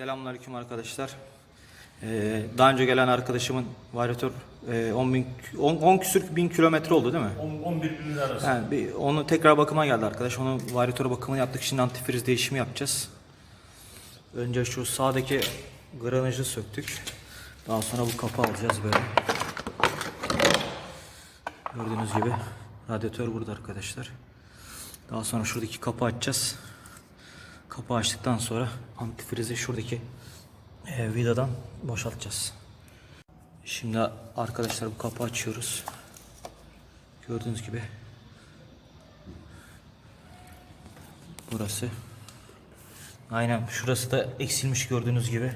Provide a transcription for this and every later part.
Selamünaleyküm arkadaşlar. Ee, daha önce gelen arkadaşımın varyatör e, 10, bin, 10, 10 küsür bin kilometre oldu değil mi? 10 11 bin lira arası. Yani bir, onu tekrar bakıma geldi arkadaş. Onun varyatör bakımını yaptık. Şimdi antifriz değişimi yapacağız. Önce şu sağdaki granajı söktük. Daha sonra bu kapı alacağız böyle. Gördüğünüz gibi radyatör burada arkadaşlar. Daha sonra şuradaki kapı açacağız. Kapı açtıktan sonra antifrizi şuradaki e, vidadan boşaltacağız. Şimdi arkadaşlar bu kapı açıyoruz. Gördüğünüz gibi burası. Aynen şurası da eksilmiş gördüğünüz gibi.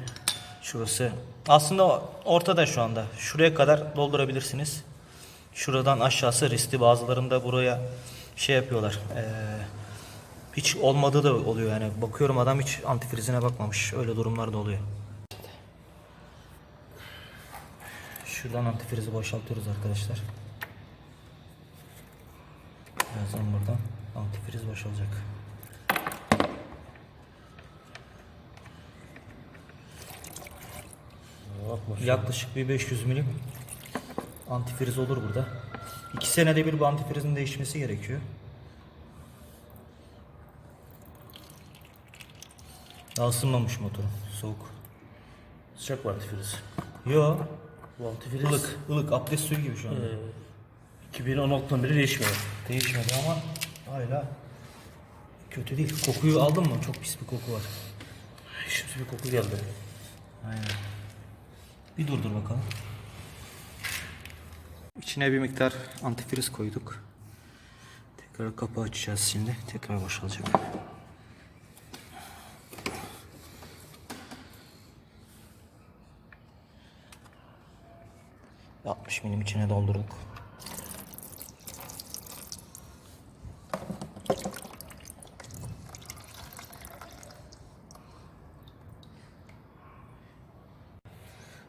Şurası aslında ortada şu anda. Şuraya kadar doldurabilirsiniz. Şuradan aşağısı riskli. Bazılarında buraya şey yapıyorlar. eee, hiç olmadığı da oluyor yani. Bakıyorum adam hiç antifrizine bakmamış. Öyle durumlar da oluyor. Şuradan antifrizi boşaltıyoruz arkadaşlar. Birazdan buradan antifriz boşalacak. Yaklaşık bir 500 milim antifriz olur burada. İki senede bir bu antifrizin değişmesi gerekiyor. Daha ısınmamış motorum. Soğuk. Sıcak var antifriz. Yo. Bu antifriz ılık. ılık. Abdest suyu gibi şu an. e, 2016'dan beri değişmiyor. Değişmedi ama hala kötü değil. Kokuyu aldın mı? Çok pis bir koku var. Şimdi bir koku geldi. Aynen. Bir durdur bakalım. İçine bir miktar antifriz koyduk. Tekrar kapı açacağız şimdi. Tekrar boşalacak. ...60 milim içine doldurduk.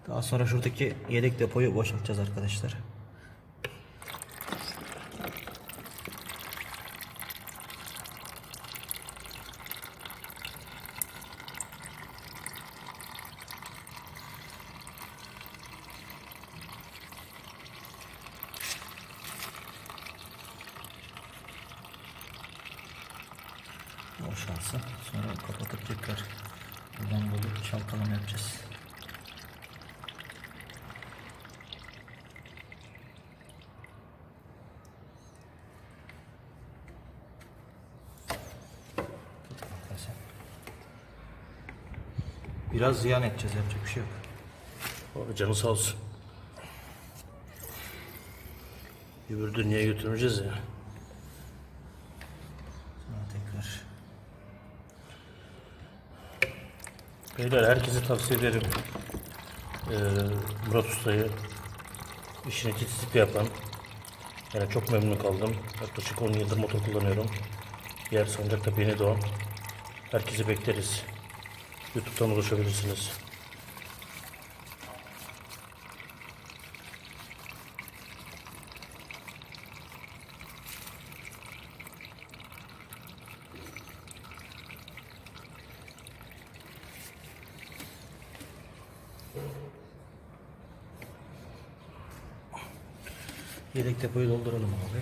Daha sonra şuradaki yedek depoyu boşaltacağız arkadaşlar. Boşalsın. Sonra kapatıp tekrar buradan bulup çalkalama yapacağız. Biraz ziyan edeceğiz yapacak bir şey yok. Abi canı sağ olsun. Öbür dünyaya götürmeyeceğiz ya. Sonra tekrar. Beyler herkese tavsiye ederim. Ee, Murat Usta'yı işini titizlikle yapan. Yani çok memnun kaldım. Yaklaşık 10 yıldır motor kullanıyorum. Yer Sancaktepe Yeni Doğan. Herkesi bekleriz. Youtube'dan ulaşabilirsiniz. Yedek depoyu dolduralım abi.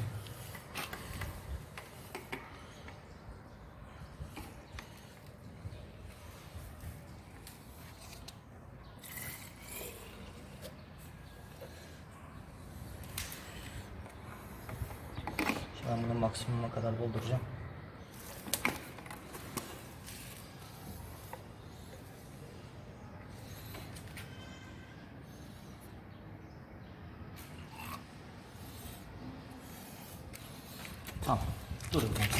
Ben bunu maksimuma kadar dolduracağım. Tamam. Durun kanka.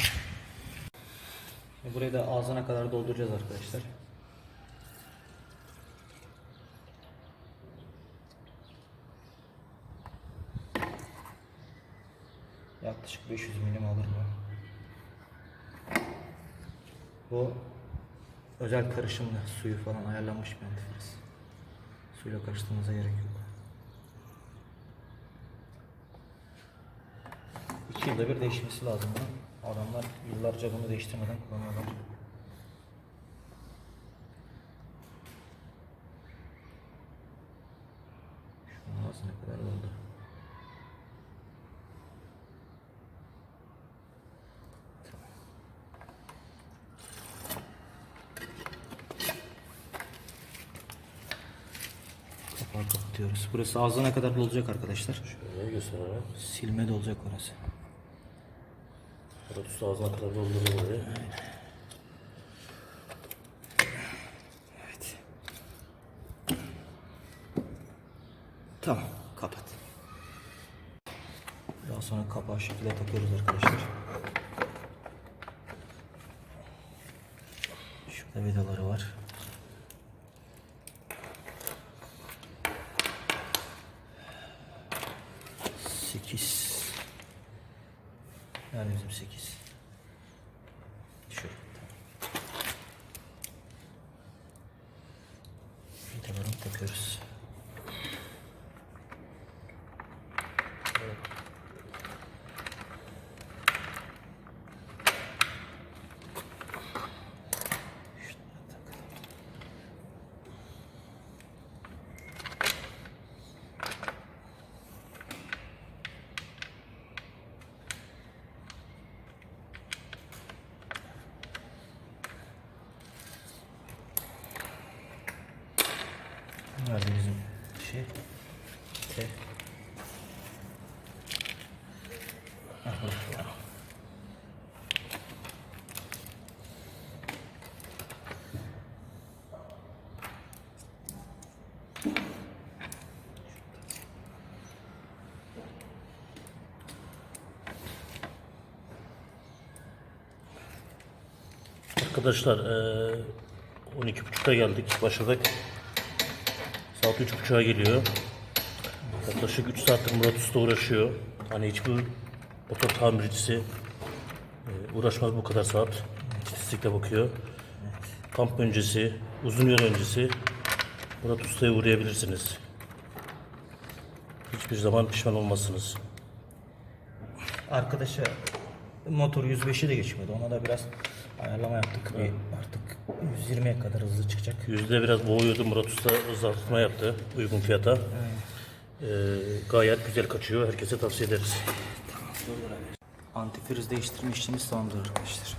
Burayı da ağzına kadar dolduracağız arkadaşlar. Yaklaşık 500 milim alır bu. Bu özel karışımlı suyu falan ayarlanmış bir antifriz. Suyla karıştırmanıza gerek yok. 2 yılda bir değişmesi lazım bunun. Adamlar yıllarca bunu değiştirmeden kullanıyorlar. Şunun ne kadar oldu. Kapağı kapatıyoruz. Burası ağzına kadar dolacak arkadaşlar. Şöyle göster Silme dolacak orası. Usta ağzına kadar dolduruyor burayı. Evet. Tamam, kapat. Daha sonra kapağı şekilde takıyoruz arkadaşlar. Şurada vidaları var. 28. Şöyle. Tamam. Vidalarını takıyoruz. Nerede bizim şey? T. Arkadaşlar eee 12.30'da geldik. Başladık. Saat 3.30'a geliyor. Yaklaşık 3 saattir Murat Usta uğraşıyor. Hani hiçbir motor tamircisi eee, uğraşmaz bu kadar saat. İstatistikle bakıyor. Kamp öncesi, uzun yol öncesi Murat Usta'ya uğrayabilirsiniz. Hiçbir zaman pişman olmazsınız. Arkadaşa motor 105'i de geçmedi. Ona da biraz ayarlama yaptık. Bir artık 120'ye kadar hızlı çıkacak. Yüzde biraz boğuyordu. Murat Usta uzatma yaptı uygun fiyata. Ee, gayet güzel kaçıyor. Herkese tavsiye ederiz. Antifriz değiştirme işlemimiz tamamdır arkadaşlar.